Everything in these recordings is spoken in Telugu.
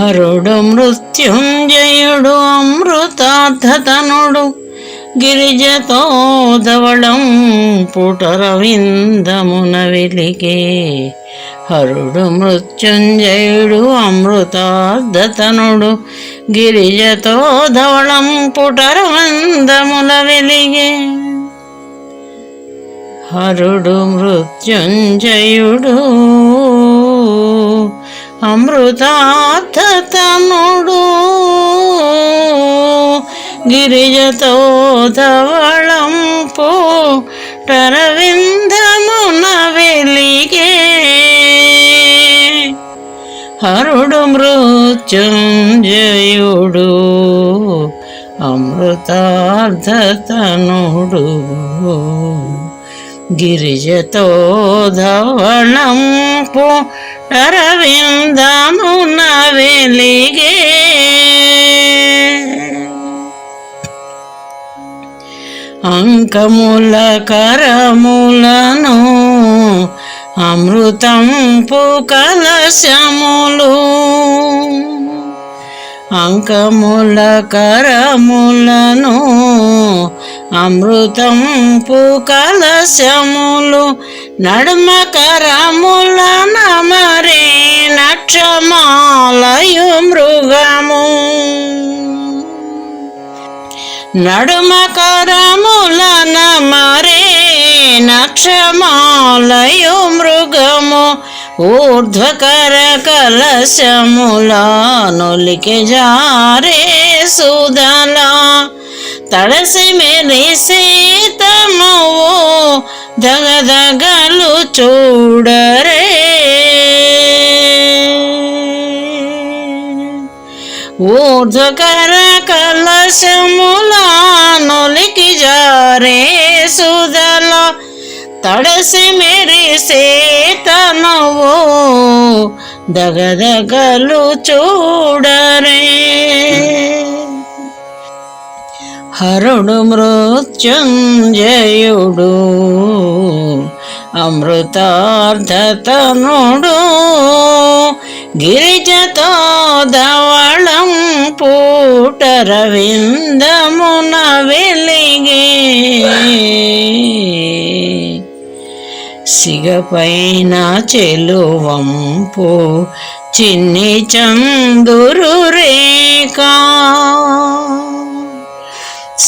హరుడు మృత్యుంజయుడు అమృతార్థతనుడు. గిరిజతో ధవళం పుటరవిందమున వెలిగే హరుడు మృత్యుంజయుడు అమృతార్థతనుడు. గిరిజతో ధవళం పుటరవిందముల వెలిగే హరుడు మృత్యుంజయుడు. అమృతార్థతనుడు గిరిజతో ధవళంపు టరవిందమున వెలిగే. హరుడు మృత్యుంజయుడు అమృతార్థతనుడు గిరిజతో ధవళంపు అరవిందమున వెలిగే అంకముల కరములను అమృతంపు కలశములు. అంకముల కరములను అమృతం కలశములు నడుమ కరముల నమరే నక్షమాలయు మృగము. నడుమకరముల నమరే నక్షమాలయు మృగము ఊర్ధ్వకర కలశముల నొలికి జారే సుదలా తడసి మెరిసే తమవు దగదగలు చూడరే. ఊర్ధ్వకర కలశముల నొలికి జారే సుదల తడసి మెరిసే తనవు దగదగలు చూడరే. హరుడు మృత్యుంజయుడు అమృతార్థతనుడు గిరిజతో ధవళం పూటరవిందమున వెలిగే. సిగపైన చెలువంపు చిన్ని చందురు రేఖా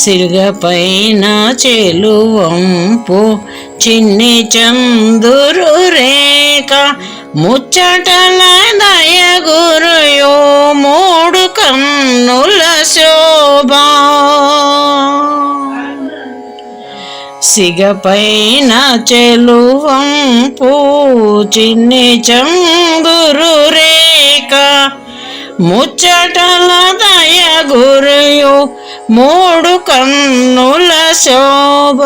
సిగపైన చెలువంపు చిన్ని చందురు రేఖ ముచ్చటల దయ గురుయో మూడు కన్నుల శోభా. సిగపైన చెలువంపు చిన్ని చందురు రేఖ ముచ్చటల దయ గురుయో మూడు కన్నుల శోభ.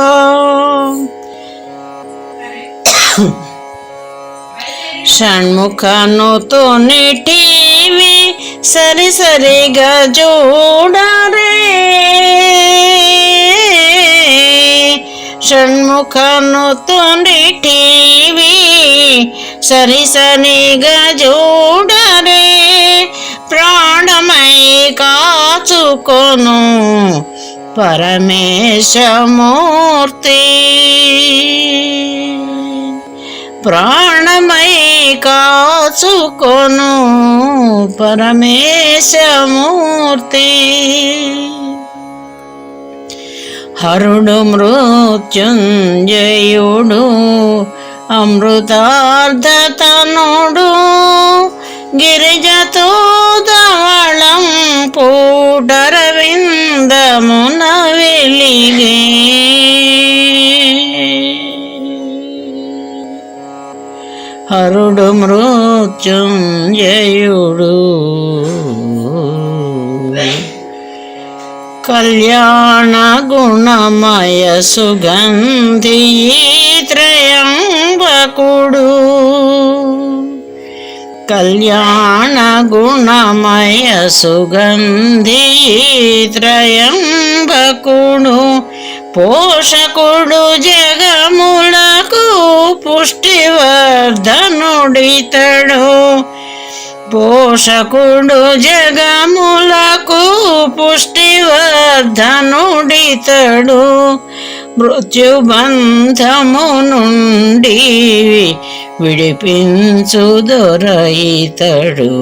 షణ్ముఖనుతో టీవి సరి సరిగా చూడరే. షణ్ముఖనుతో టీవి సరి సరిగా చూడరే. ప్రాణమై కాచుకొను పరమేశమూర్తి. ప్రాణమై కాచుకొను పరమేశమూర్తి. హరుడు మృత్యుంజయుడు అమృతార్థతనుడు గిరిజతో దాళం పూడరవిందమున వెలిగే. హరుడు మృత్యుంజయుడు. కళ్యాణ గుణమయ సుగంధి త్రయంబకుడు కళ్యాణ గుణమయ సుగంధి త్రయంబకుడు పోషకుడు జగములకు పుష్టివర్ధనుడితడు. పోషకుడు జగములకు పుష్టివర్ధనుడితడు. మృత్యుబంధము నుండి విడిపించు దొరయితడు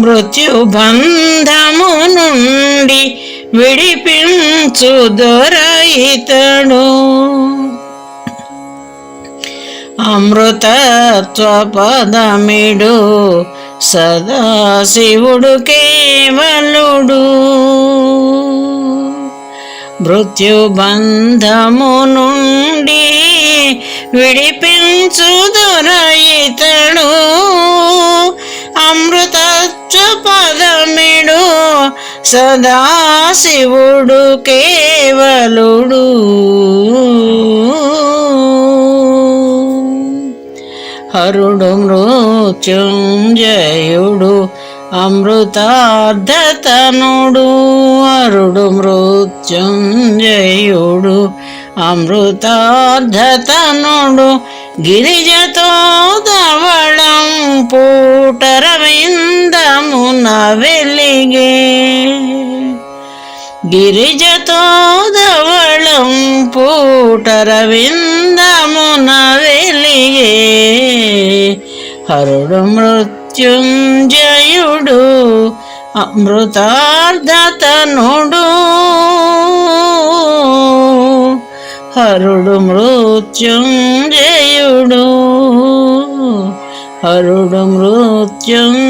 మృత్యుబంధము నుండి విడిపించు దొరయితడు అమృతత్వ పదమిడు సదాశివుడు కేవలుడు. మృత్యుబంధము నుండి విడిపించుదురయితడు అమృతత్వ పదమిడు సదాశివుడు కేవలుడు. హరుడు మృత్యుంజయుడు అమృతార్ధతనుడు అరుడు మృత్యుంజయుడు అమృతార్ధతనుడు గిరిజతో ధవళం పూటరవిందమున వెలిగే. గిరిజతో దవళం పూటరవిందమున వెలిగే. హరుడు మృత్యుంజయుడు అమృతార్ధతనుడు. హరుడు మృత్యుంజయుడు. హరుడు మృత్యుంజయుడు.